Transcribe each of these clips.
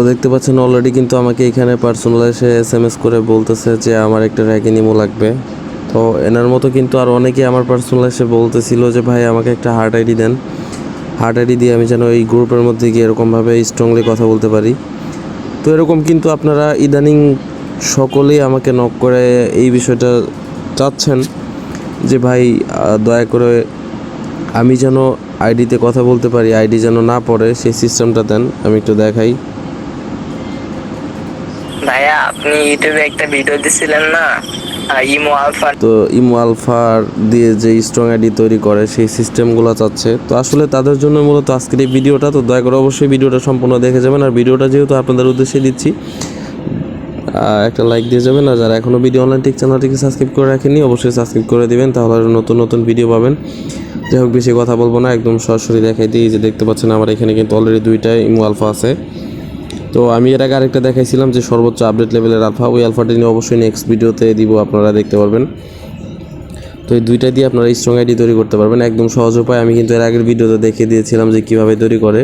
তো দেখতে পাচ্ছেন অলরেডি কিন্তু আমাকে এখানে পার্সোনাল এসে এস এম এস করে বলতেছে যে আমার একটা র্যাগি নিমো লাগবে। তো এনার মতো কিন্তু আর অনেকেই আমার পার্সোনাল এসে বলতেছিল যে, ভাই, আমাকে একটা হার্ট আইডি দেন। হার্ট আইডি দিয়ে আমি যেন এই গ্রুপের মধ্যে গিয়ে এরকমভাবে স্ট্রংলি কথা বলতে পারি। তো এরকম কিন্তু আপনারা ইদানিং সকলেই আমাকে নক করে এই বিষয়টা চাচ্ছেন যে, ভাই দয়া করে আমি যেন আইডিতে কথা বলতে পারি। আইডি যেন না পড়ে, সেই সিস্টেমটা দেন। আমি একটু দেখাই। ভাইয়া, আপনি ইউটিউবে একটা ভিডিও দিছিলেন না? ইমো আলফা তো ইমো আলফার দিয়ে যে স্ট্রং আইডি তৈরি করে, সেই সিস্টেমগুলো চাচ্ছে। তো আসলে তাদের জন্য মূলত আজকের এই ভিডিওটা তো দয়া করে অবশ্যই ভিডিওটা সম্পূর্ণ দেখে যাবেন। আর ভিডিওটা যেহেতু আপনাদের উদ্দেশ্যে দিচ্ছি একটা লাইক দিয়ে যাবেন। আর যারা এখনও ভিডিও অনলাইন টিক চ্যানেলটিকে সাবস্ক্রাইব করে রাখেনি অবশ্যই সাবস্ক্রাইব করে দিবেন। তাহলে নতুন নতুন ভিডিও পাবেন। যাই হোক, বেশি কথা বলব না, একদম সরাসরি দেখাই দিই। যে দেখতে পাচ্ছেন, আমার এখানে কিন্তু অলরেডি দুইটাই ইমো আলফা আছে। তো আমি এর আগে আরেকটা দেখাইছিলাম যে সর্বোচ্চ আপডেট লেভেলের আলফা ওই আলফাটি নিয়ে অবশ্যই নেক্সট ভিডিওতে দিব, আপনারা দেখতে পারবেন। তো এই দুইটা দিয়ে আপনারা স্ট্রং আইডি তৈরি করতে পারবেন। একদম সহজ উপায়, আমি কিন্তু এর আগের ভিডিওতে দেখিয়ে দিয়েছিলাম যে কীভাবে তৈরি করে।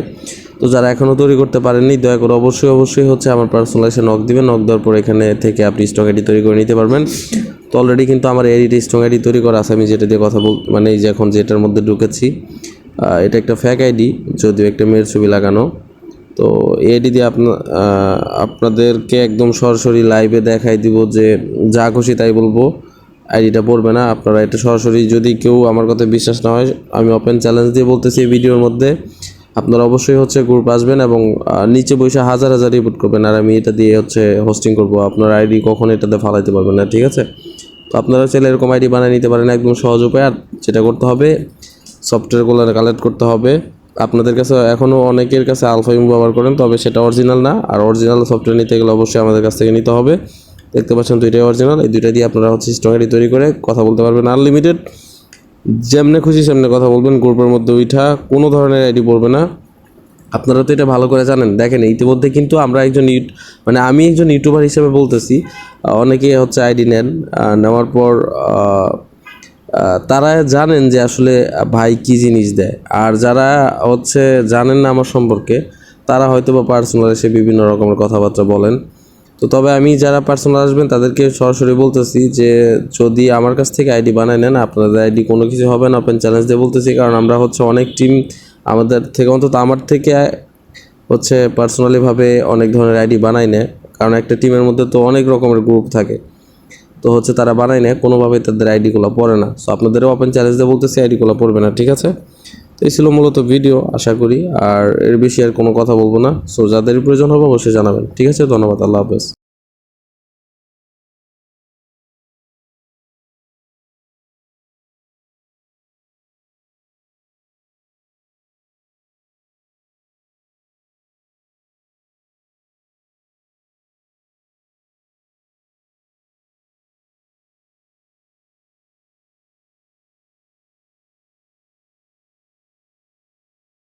তো যারা এখনও তৈরি করতে পারেননি, দয়া করে অবশ্যই অবশ্যই হচ্ছে আমার পার্সোনাল এসে নক দিবেন। নক দেওয়ার পর এখানে থেকে আপনি স্ট্রং আইডি তৈরি করে নিতে পারবেন। তো অলরেডি কিন্তু আমার এডিটি স্ট্রং আইডি তৈরি করা আছে। আমি যেটা দিয়ে কথা বল মানে এই যে এখন যেটার মধ্যে ঢুকেছি এটা একটা ফ্যাক আইডি যদিও একটা মেয়ের ছবি লাগানো। তো এডি দিয়ে আপনা আহ, আপনাদেরকে একদম সরাসরি লাইভে দেখাই দিব যে যা খুশি তাই বলব। আইডিটা পড়বে না আপনারা এটা সরাসরি যদি কেউ আমার কথা বিশ্বাস না হয় আমি ওপেন চ্যালেঞ্জ দিয়ে বলতেছি এই ভিডিওর মধ্যে। আপনারা অবশ্যই হচ্ছে গ্রুপ আসবেন এবং নিচে বসে হাজার হাজার রিপোর্ট করবেন আর আমি এটা দিয়ে হচ্ছে হোস্টিং করব। আপনার আইডি কখন এটাতে ফালাইতে পারবেন না ঠিক আছে? তো আপনারা চাইলে এরকম আইডি বানিয়ে নিতে পারেন একদম সহজ উপায়। আর যেটা করতে হবে সফটওয়্যারগুলো কালেক্ট করতে হবে। আপনাদের কাছে এখনও অনেকের কাছে আলফা ইমো ব্যবহার করেন, তবে সেটা অরিজিনাল না। আর অরিজিনাল সফটওয়্যার নিতে গেলে অবশ্যই আমাদের কাছ থেকে নিতে হবে। দেখতে পাচ্ছেন দুইটাই অরিজিনাল এই দুইটা দিয়ে আপনারা হচ্ছে আইডি তৈরি করে কথা বলতে পারবেন। আনলিমিটেড যেমনে খুশি সেমনে কথা বলবেন গ্রুপের মধ্যে ওইটা কোনো ধরনের আইডি পড়বে না। আপনারা তো এটা ভালো করে জানেন। দেখেন, ইতিমধ্যে কিন্তু আমরা একজন ইউট মানে আমি একজন ইউটিউবার হিসেবে বলতেছি অনেকে হচ্ছে আইডি নেন নেওয়ার পর তারা জানেন যে আসলে ভাই কি জিনিস দেয়। আর যারা হচ্ছে জানেন না আমার সম্পর্কে, তারা হয়তো বা পার্সোনাল এসে বিভিন্ন রকমের কথাবার্তা বলেন। তো তবে আমি যারা পার্সোনাল আসবেন, তাদেরকে সরাসরি বলতেছি যে যদি আমার কাছ থেকে আইডি বানায় নেন, আপনাদের আইডি কোনো কিছু হবে না ওপেন চ্যালেঞ্জ দিয়ে বলতেছি। কারণ আমরা হচ্ছে অনেক টিম আমাদের থেকে, অন্তত আমার থেকে হচ্ছে পার্সোনালিভাবে অনেক ধরনের আইডি বানাই নেয়। কারণ একটা টিমের মধ্যে তো অনেক রকমের গ্রুপ থাকে। তো হচ্ছে তারা বানায় নেয়, কোনোভাবেই তাদের আইডিগুলো পড়ে না। সো আপনাদেরও ওপেন চ্যালেঞ্জ দিয়ে বলতেছি আইডিগুলো পড়বে না, ঠিক আছে? তো এই ছিল মূলত ভিডিও আশা করি। আর এর বেশি আর কোনো কথা বলব না। সো যাদের প্রয়োজন হবে অবশ্যই জানাবেন, ঠিক আছে? ধন্যবাদ, আল্লাহ হাফেজ।